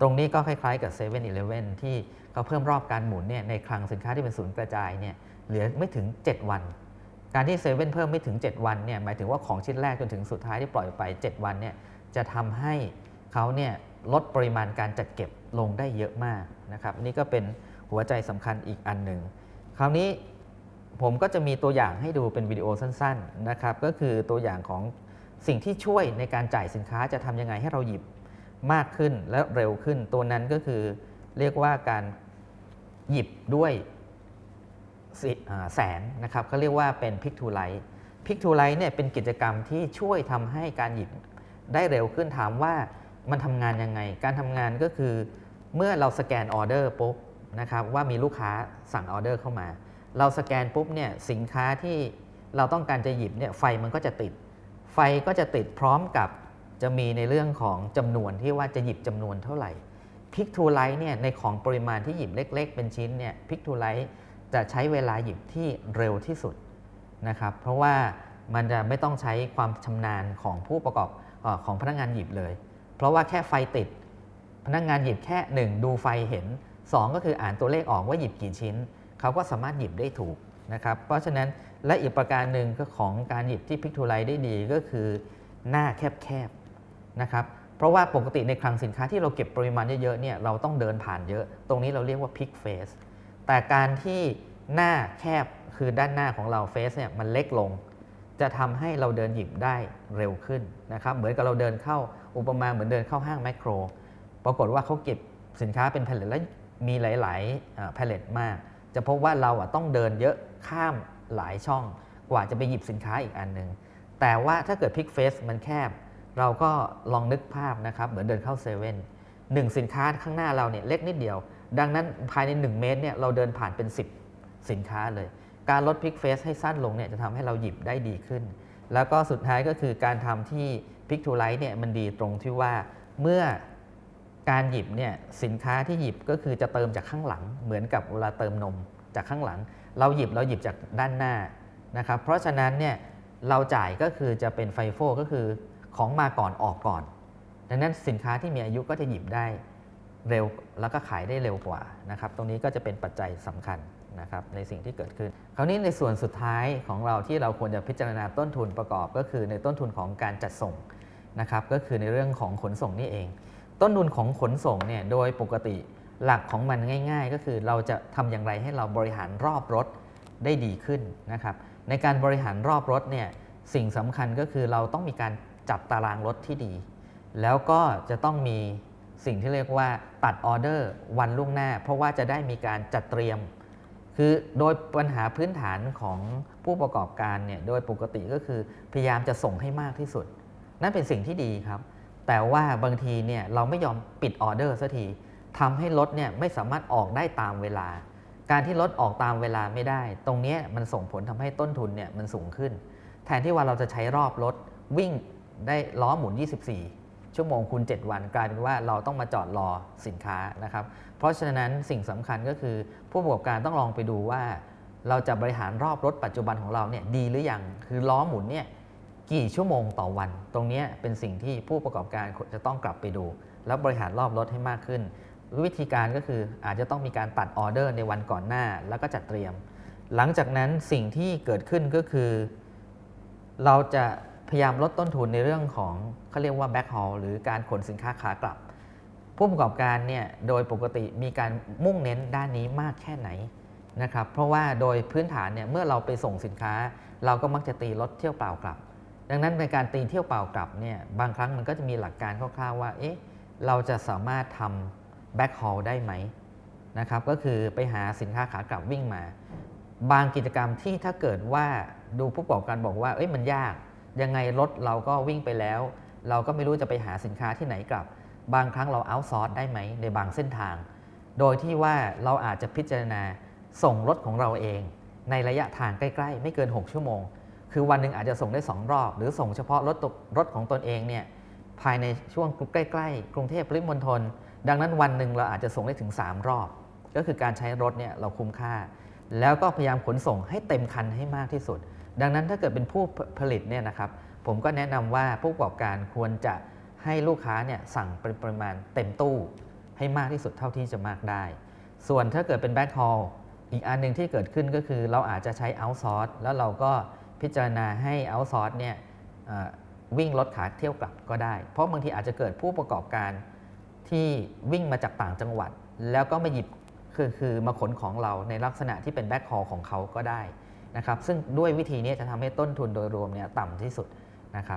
ตรงนี้ก็คล้ายๆกับ7 e เ e ่ e อที่เขาเพิ่มรอบการหมุนเนี่ยในคลังสินค้าที่เป็นศูนย์กระจายเนี่ยเหลือไม่ถึง 7 วัน การที่เซเว่นเพิ่มไม่ถึง 7 วันเนี่ยหมายถึงว่าของชิ้นแรกจนถึงสุดท้ายที่ปล่อยไป 7 วันเนี่ยจะทำให้เขาเนี่ยลดปริมาณการจัดเก็บลงได้เยอะมากนะครับอันนี่ก็เป็นหัวใจสำคัญอีกอันหนึ่งคราวนี้ผมก็จะมีตัวอย่างให้ดูเป็นวิดีโอสั้น ๆนะครับ ก็คือตัวอย่างของ สิ่งที่ช่วยในการจ่ายสินค้าจะทำยังไงให้เราหยิบมากขึ้นและเร็วขึ้น ตัวนั้นก็คือเรียกว่าการหยิบด้วยสิอ่าแสงนะครับเขาเรียกว่าเป็น Pick to Light Pick to Light เนี่ยเป็นกิจกรรมที่ช่วยทำให้การหยิบได้เร็วขึ้นถามว่ามันทำงานยังไง การทำงานก็คือเมื่อเราสแกนออเดอร์ปุ๊บนะครับว่ามีลูกค้าสั่งออเดอร์เข้ามา เราสแกนปุ๊บเนี่ยสินค้าที่เราต้องการจะหยิบเนี่ยไฟมันก็จะติด ไฟก็จะติดพร้อมกับจะมีในเรื่องของจำนวนที่ว่าจะหยิบจำนวนเท่าไหร่พิกทูไลท์เนี่ยในของปริมาณที่หยิบเล็ก ๆ เป็นชิ้นเนี่ยพิกทูไลท์จะใช้เวลาหยิบที่เร็วที่สุดนะครับเพราะว่ามันจะไม่ต้องใช้ความชำนาญของผู้ประกอบอของพนักงานหยิบเลย เพราะว่าแค่ไฟติด พนักงานหยิบแค่ 1 ดูไฟเห็น 2 ก็คืออ่านตัวเลขออกว่าหยิบกี่ชิ้น เขาก็สามารถหยิบได้ถูก นะครับ เพราะฉะนั้นและอีกประการหนึ่งก็ของการหยิบที่พิกทูไลได้ดีก็คือหน้าแคบๆนะครับ เพราะว่าปกติในคลังสินค้าที่เราเก็บปริมาณเยอะๆเนี่ยเราต้องเดินผ่านเยอะ ตรงนี้เราเรียกว่าพิกเฟสแต่การที่หน้าแคบคือด้านหน้าของเราเฟสเนี่ยมันเล็กลง จะทำให้เราเดินหยิบได้เร็วขึ้นนะครับ เหมือนกับเราเดินเข้าอุปมาเหมือนเดินเข้าห้างแมคโคร ปรากฏว่าเขาเก็บสินค้าเป็นแผ่นและมีหลาย ๆแผ่นมาก จะพบว่าเราต้องเดินเยอะข้ามหลายช่อง กว่าจะไปหยิบสินค้าอีกอันหนึ่งแต่ว่าถ้าเกิดพิกเฟสมันแคบ เราก็ลองนึกภาพนะครับเหมือนเดินเข้าเซเว่นหนึ่งสินค้าข้างหน้าเราเนี่ยเล็กนิดเดียว ดังนั้นภายใน 1 เมตรเนี่ยเราเดินผ่านเป็น 10 สินค้าเลย การลดพิกเฟสให้สั้นลงเนี่ยจะทำให้เราหยิบได้ดีขึ้น แล้วก็สุดท้ายก็คือการทำที่พิกทูไลท์เนี่ยมันดีตรงที่ว่าเมื่อ การหยิบเนี่ยสินค้าที่หยิบก็คือจะเติมจากข้างหลัง เหมือนกับเวลาเติมนมจากข้างหลัง เราหยิบเราหยิบจากด้านหน้านะครับเพราะฉะนั้นเนี่ยเราจ่ายก็คือจะเป็นไฟโฟก็คือของมาก่อนออกก่อน ดังนั้นสินค้าที่มีอายุก็จะหยิบได้เร็วแล้วก็ขายได้เร็วกว่านะครับตรงนี้ก็จะเป็นปัจจัยสำคัญนะครับในสิ่งที่เกิดขึ้น คราวนี้ในส่วนสุดท้ายของเราที่เราควรจะพิจารณาต้นทุนประกอบ ก็คือในต้นทุนของการจัดส่งนะครับก็คือในเรื่องของขนส่งนี่เอง ต้นทุนของขนส่งเนี่ยโดยปกติหลักของมันง่าย ๆ ก็คือเราจะทำอย่างไรให้เราบริหารรอบรถได้ดีขึ้นนะครับ ในการบริหารรอบรถเนี่ยสิ่งสำคัญก็คือเราต้องมีการจัดตารางรถที่ดี แล้วก็จะต้องมีสิ่งที่เรียกว่าตัดออเดอร์วันล่วงหน้า เพราะว่าจะได้มีการจัดเตรียม คือโดยปัญหาพื้นฐานของผู้ประกอบการเนี่ยโดยปกติก็คือพยายามจะส่งให้มากที่สุด นั่นเป็นสิ่งที่ดีครับ แต่ว่าบางทีเนี่ยเราไม่ยอมปิดออเดอร์สักทีทำให้รถเนี่ยไม่สามารถออกได้ตามเวลา การที่รถออกตามเวลาไม่ได้ ตรงเนี้ยมันส่งผลทำให้ต้นทุนเนี่ยมันสูงขึ้น แทนที่ว่าเราจะใช้รอบรถวิ่งได้ล้อหมุน 24 ชั่วโมงคูณ 7 วันกลายเป็นว่าเราต้องมาจอดรอสินค้านะครับ เพราะฉะนั้นสิ่งสำคัญก็คือผู้ประกอบการต้องลองไปดูว่า เราจะบริหารรอบรถปัจจุบันของเราเนี่ยดีหรือยังคือล้อหมุนเนี่ย กี่ชั่วโมงต่อวัน ตรงนี้เป็นสิ่งที่ผู้ประกอบการจะต้องกลับไปดู แล้วบริหารรอบรถให้มากขึ้น วิธีการก็คืออาจจะต้องมีการตัดออเดอร์ในวันก่อนหน้า แล้วก็จัดเตรียม หลังจากนั้นสิ่งที่เกิดขึ้นก็คือ เราจะพยายามลดต้นทุนในเรื่องของเขาเรียกว่าแบ็คฮอลหรือการขนสินค้าขากลับ ผู้ประกอบการเนี่ยโดยปกติมีการมุ่งเน้นด้านนี้มากแค่ไหนนะครับเพราะว่าโดยพื้นฐานเนี่ยเมื่อเราไปส่งสินค้า เราก็มักจะตีรถเที่ยวเปล่ากลับ ดังนั้นในการตีเที่ยวเปล่ากลับเนี่ยบางครั้งมันก็จะมีหลักการคร่าวๆว่าเอ๊ะเราจะสามารถทำแบ็คฮอลได้ไหมนะครับก็คือไปหาสินค้าขากลับวิ่งมา บางกิจกรรมที่ถ้าเกิดว่าดูผู้ประกอบการบอกว่าเอ้ยมันยาก ยังไงรถเราก็วิ่งไปแล้ว เราก็ไม่รู้จะไปหาสินค้าที่ไหนกลับ บางครั้งเราเอาซอร์สได้ไหมในบางเส้นทาง โดยที่ว่าเราอาจจะพิจารณาส่งรถของเราเอง ในระยะทางใกล้ ๆ ไม่เกิน 6 ชั่วโมง คือวันหนึ่งอาจจะส่งได้ 2 รอบ หรือส่งเฉพาะรถตกรถของตนเองเนี่ยภายในช่วงใกล้ๆ กรุงเทพปริมณฑลดังนั้นวันหนึ่งเราอาจจะส่งได้ถึง 3 รอบ ก็คือการใช้รถเนี่ยเราคุ้มค่า แล้วก็พยายามขนส่งให้เต็มคันให้มากที่สุด ดังนั้นถ้าเกิดเป็นผู้ผลิตเนี่ยนะครับผมก็แนะนำว่าผู้ประกอบการควรจะให้ลูกค้าเนี่ยสั่งเป็นปริมาณเต็มตู้ ให้มากที่สุดเท่าที่จะมากได้ ส่วนถ้าเกิดเป็นแบ็คฮอลอีกอันหนึ่งที่เกิดขึ้นก็คือเราอาจจะใช้เอาซอร์สแล้วเราก็ พิจารณาให้เอาซอร์สเนี่ยวิ่งรถขาเที่ยวกลับก็ได้ เพราะบางทีอาจจะเกิดผู้ประกอบการที่วิ่งมาจากต่างจังหวัด แล้วก็มาหยิบคือคือมาขนของเราในลักษณะที่เป็นแบ็คฮอลของเขาก็ได้นะครับซึ่งด้วยวิธีนี้จะทำให้ต้นทุนโดยรวมเนี่ยต่ำที่สุดนะครับ